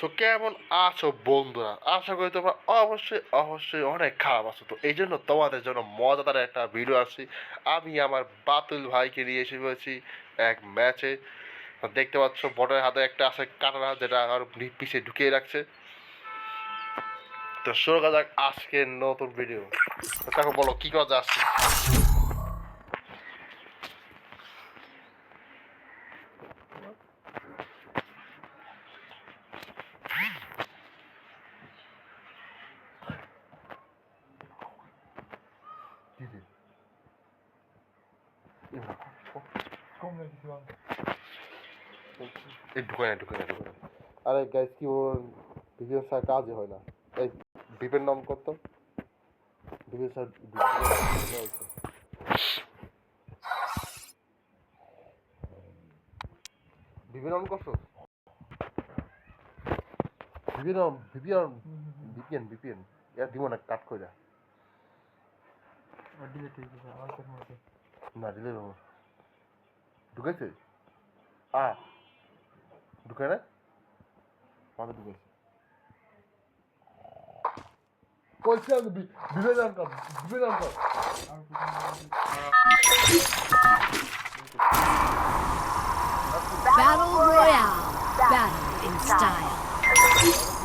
তো কেমন আছো বন্ধুরা? আশা করি তোমরা অবশ্যই অবশ্যই অনেক খারাপ আছো। তো এই জন্য তোমাদের জন্য মজাদার একটা ভিডিও আসছি। আমি আমার বাতুল ভাইকে নিয়ে এসে পড়েছি এক ম্যাচে দেখতে পাচ্ছ, বটের হাতে একটা আছে কাটারা, যেটা আর পিছিয়ে ঢুকিয়ে রাখছে। তো শুরু করা যাক আজকের নতুন ভিডিও তাকে বলো, কি করা যাচ্ছে এই ঢুকে না ঢুকে না ঢুকে না আরে গাইস কি বলুন ভিডিও স্যার কাজই হয় না। এই বিপের নাম করতো ভিডিও স্যার নাম করছ বিপি নাম বিপিএন বিপিএন বিপিএন ইয়ার দিব না কাট করে না দিলে দেবো ঢুকেছে আ, ঢুকে না মাথা ঢুকেছে বলছি আমি বি- বিবে নাম কর বিবে কর Battle Royale. Battle in style.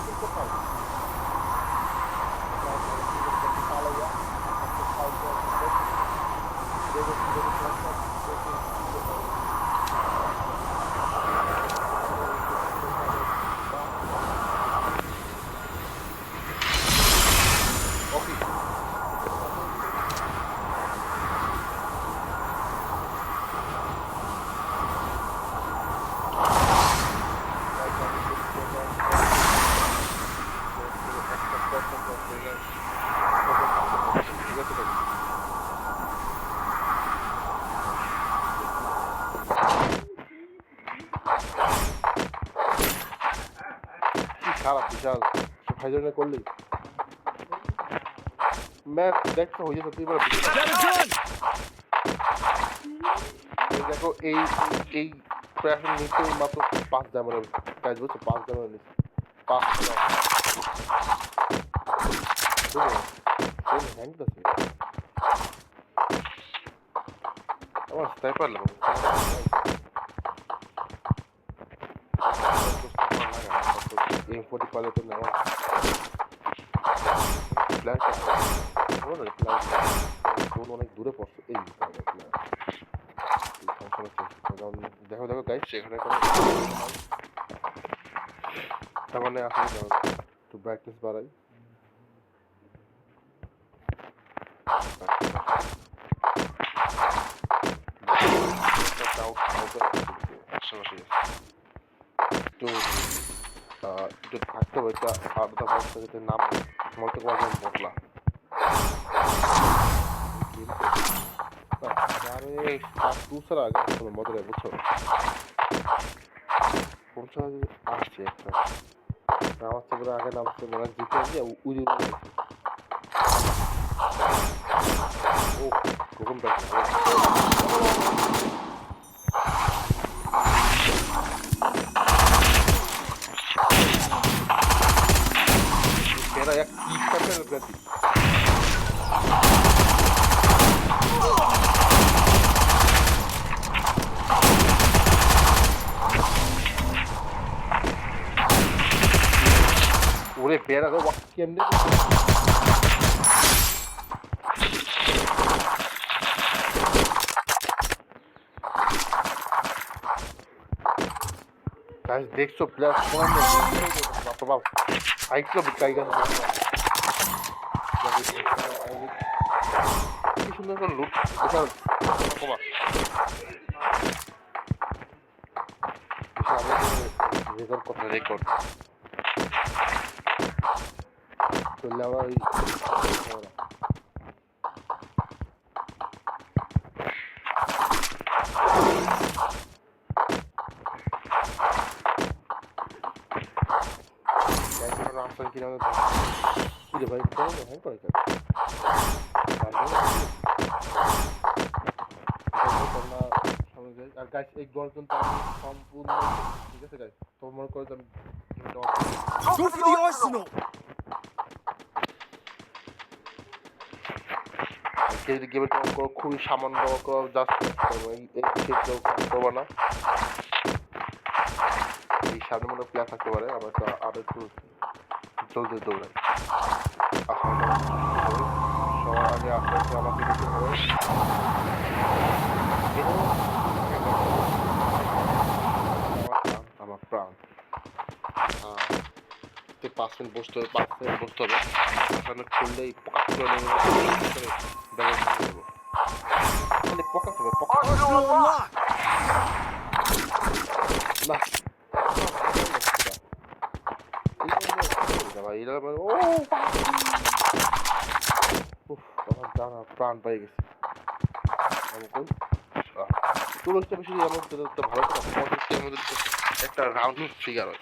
ওকে কি খারাপ বিশাল। ভাই জন্য করলি। ম্যাচ দেখছ হয়ে যেত তুই দেখো, এই এই প্রায় নিচে মাত্র পাঁচ দামের কাজ বলছো পাঁচ দামের নিচে পাঁচ আমার স্নাইপার লাগবে। এম ফোর্টি পালে তো প্ল্যানটা বলো প্ল্যান ফোন অনেক দূরে পড়ছে এই দেখো দেখো গাইড সেখানে কোনো তার মানে আসলে একটু ব্রাইটনেস বাড়াই আশেপাশে আহ, একটু থাকতে হবে একটা আলাদা বস্তা যাতে নাম বলতে পারবেন বদলা আরে দুসরা আগে kamer brati. ওরে বেড়া রে ওয়াক কেমনে গাইস দেখছ প্লেয়ার কোন বাপ বাপ সাইকেল বিকাই গেল কি সুন্দর করে লুট বিশাল কমা রেকর্ড কথা রেকর্ড চললে আমরা ওই রাস্তা কিনা কি রে ভাই কেন হ্যাঁ করে কেন আর গাছ এই গর্জন তো আমি সম্পূর্ণ ঠিক আছে গাছ তো মনে করে যে আমি Go for the arsenal! যদি গেমের করো খুবই সামান্য জাস্ট এই এই কেউ কাজ করব না। এই সামনে মনে প্লেয়ার থাকতে পারে আবার একটু আরও একটু জলদি দৌড়াই সবার আগে আস্তে আস্তে আমাকে দিতে হবে আমার প্রাণ আমার প্রাণ হ্যাঁ তো পাঁচ বসতে হবে, পাঁচ বসতে হবে। ওখানে খুললেই প্রাণ পাই গেছে ভালো একটা রাউন্ড ফিগার হয়।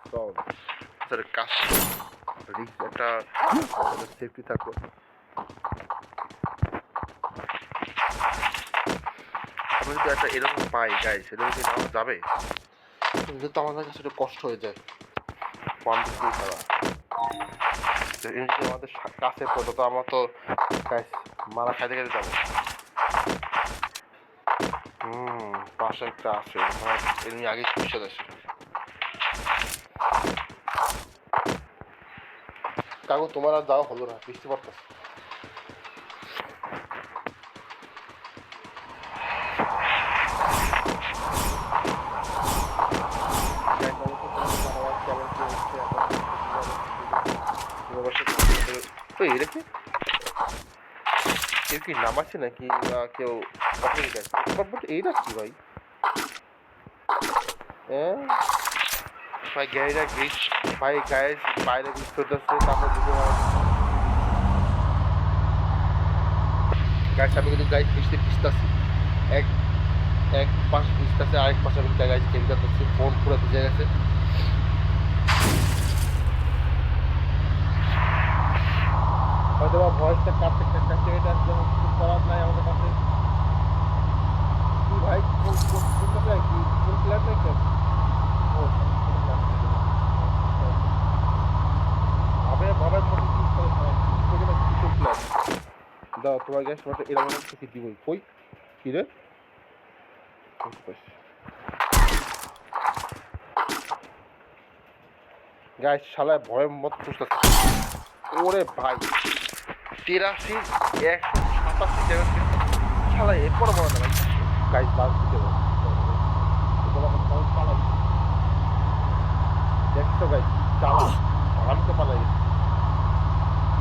থম তার কাজ রিক্স একটা সেফটি থাকল আমি যদি একটা এরকম পাই গাইস এটা কি নেওয়া যাবে? কিন্তু তো আমাদের কাছে একটু কষ্ট হয়ে যায়। ছাড়া তো এই যদি আমাদের কাছে পড়তো তো আমরা তো গাইস মারা খাইতে খাইতে যাব। হুম পাশে একটা আছে। এমনি আগে পুষে আছে কাকু, তোমার আর যাওয়া হলো না, বৃষ্টি পড়তেছে। তো এটা কি? কেউ কি নামাচ্ছে নাকি? না কেউ এইটা কি ভাই? হ্যাঁ? ভাই গাড়িটা গ্রিস ভাই গায়ে বাইরে গ্রিস করতেছে, তারপর দুটো গাছ আমি কিন্তু পিছতে পিছতেছি এক এক পাশ পিছতেছে আরেক পাশে আমি ফোন পুরো ভিজে গেছে। হয়তো বা ভয়েসটা কাটতে কাটতে এটা কিছু করার নাই আমাদের কাছে। কি ভাই কোন কোন কোনটা প্লেয়ার কি কোন নাই কেন ও থেকে দাও তোমার গ্যাস তোমার এরকম একটা কি দিবই কই? কি রে? গাইস শালায় ভয়ের মত খুঁজতেছে। ওরে ভাই। তিরাশি একশো সাতাশি জায়গা থেকে শালা এরপর মনে না ভাই গাইস বাস দিতে দেখছ গাইস চালা আমি তো পালাই গেছি।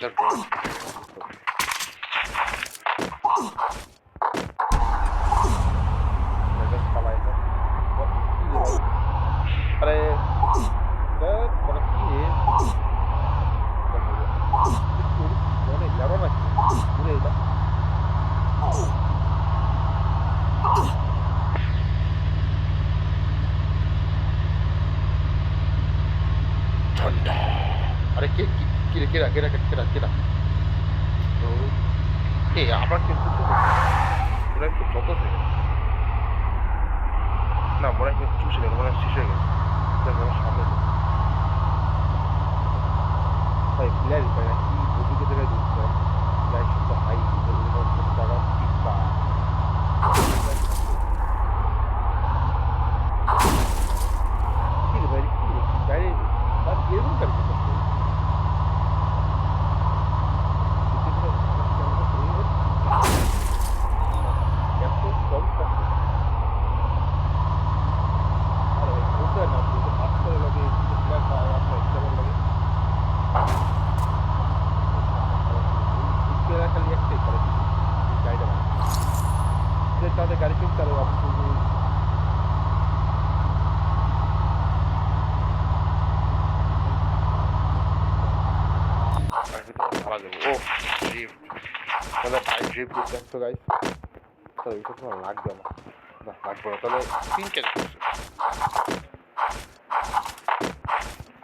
Дякую. কেরা কেরা কেরা কেরা তো, এই আবার কিন্তু ওরা একটু যত না মনে হয় চুষে গেল মনে হয় শেষ হয়ে গেছে। সামনে। ভাই, প্লেয়ার ভাই না কি বুদ্ধিকে জায়গায় দিচ্ছে প্লেয়ার তো হাই জায়গা টিকা কি রে ভাই কি রে গাড়ি গাড়ি করতেছে এত কম থাকছে আরে ভাই কোথায় না তুই মাছ করে লাগে কিছু প্ল্যান না আপনার ইচ্ছা লাগে প্লেয়ার খালি একটাই করে গাড়িটা যে তাদের গাড়ি কিনতে পারে অবশ্যই ভাড়া দেবো ও ড্রিফট তাহলে ভাই করতে আসতো গাইস তাহলে এটা তো লাগবে আমার না লাগবে না তাহলে তিন কেন করছে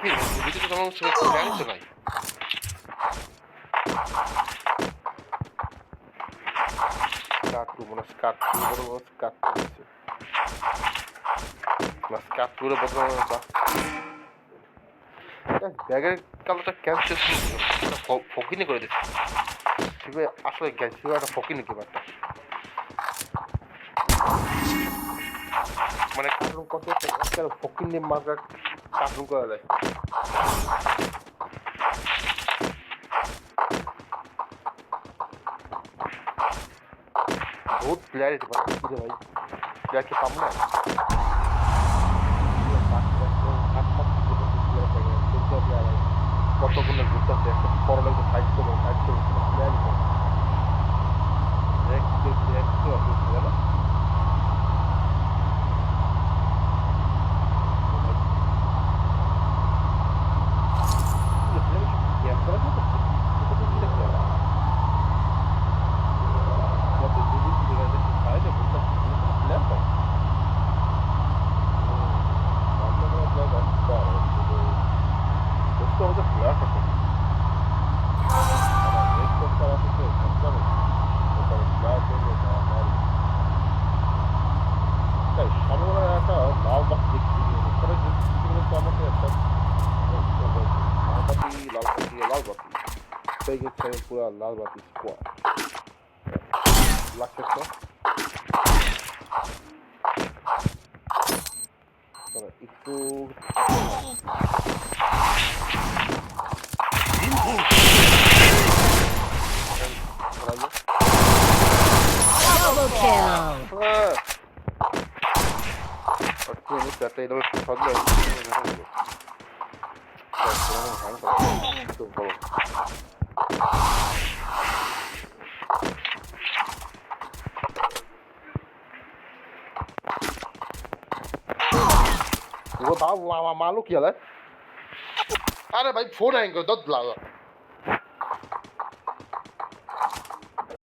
কি ভিতরে তোমার জানি তো স্কার্ট টু মানে স্কার্ট বড় বড় আছে না স্কার্ট টু এর বদলে ব্যাগের কালারটা ক্যান্সেল ফকিনি করে দিচ্ছে শিবে আসলে গেছে শিবে একটা ফকিনি কি ব্যাপারটা মানে কার্টুন কত একটা ফকিনি মার্কার কার্টুন করা যায়। বহুত ভাই। পাবো না সেই গেছে পুরো লাল বাতি স্কোয়াড লাগছে তো তাহলে একটু ঘোরাইলো Double kill. হ্যাঁ একটু আমি চারটে এলাম একটু সদলে একটু বড় वो था मालूम किया अरे भाई फ़ोन आएँगे दस लागा